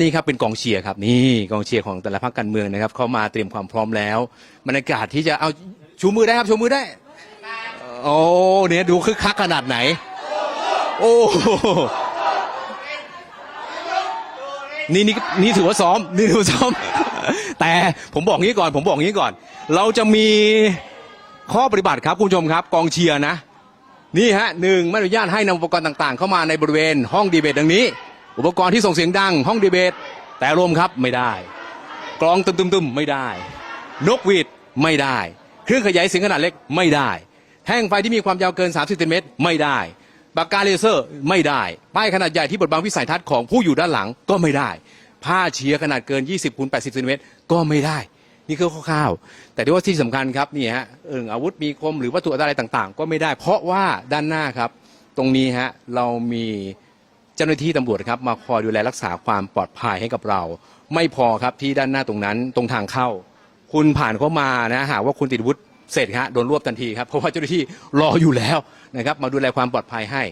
นี่ครับเป็นกองเชียร์ครับนี่กองเชียร์ของแต่ละพรรคการเมืองนะครับเขามาเตรียมความพร้อมแล้วบรรยากาศที่จะเอาชูมือได้ครับชูมือได้โอ้เนี่ยดูคึกคักขนาดไหน โอ้นี่นี่นี่ถือว่าซ้อมนี่ถือว่าซ้อม แต่ผมบอกงี้ก่อน ผมบอกงี้ก่อน เราจะมีข้อปฏิบัติครับคุณผู้ชมครับ กองเชียร์นะ นี่ฮะหนึ่งไม่อนุญาตให้นำอุปกรณ์ต่างๆ เข้ามาในบริเวณห้องดีเบตดังนี้ อุปกรณ์ที่ส่งเสียงดัง ห้องดีเบต แต่ลมครับไม่ได้ กลองตึมๆๆไม่ได้ นกหวีดไม่ได้ เครื่องขยายเสียงขนาดเล็กไม่ได้ แท่งไฟที่มีความยาวเกิน 30เซนติเมตรไม่ได้ปากกาเลเซอร์ไม่ได้ ป้ายขนาดใหญ่ที่บดบังวิสัยทัศน์ของผู้อยู่ด้านหลังก็ไม่ได้ ผ้าเชียร์ขนาดเกิน 20คูณ80เซนติเมตรก็ไม่ได้ นี่คือคร่าวๆแต่ที่ว่าที่สำคัญครับนี่ฮะเอออาวุธมีคมหรือวัตถุอะไรต่างๆ ก็ไม่ได้ เพราะว่าด้านหน้าครับ ตรงนี้ฮะเรามี จ้าหน้าที่ตำรวจครับมาคอยดูแลรักษาความปลอดภัยให้กับเรา ไม่พอครับที่ด้านหน้าตรงนั้นตรงทางเข้า คุณผ่านเข้ามานะหากว่าคุณติดวุฒิเสร็จฮะโดนรวบทันทีครับเพราะว่าเจ้าหน้าที่รออยู่แล้วนะครับมาดูแลความปลอดภัยให้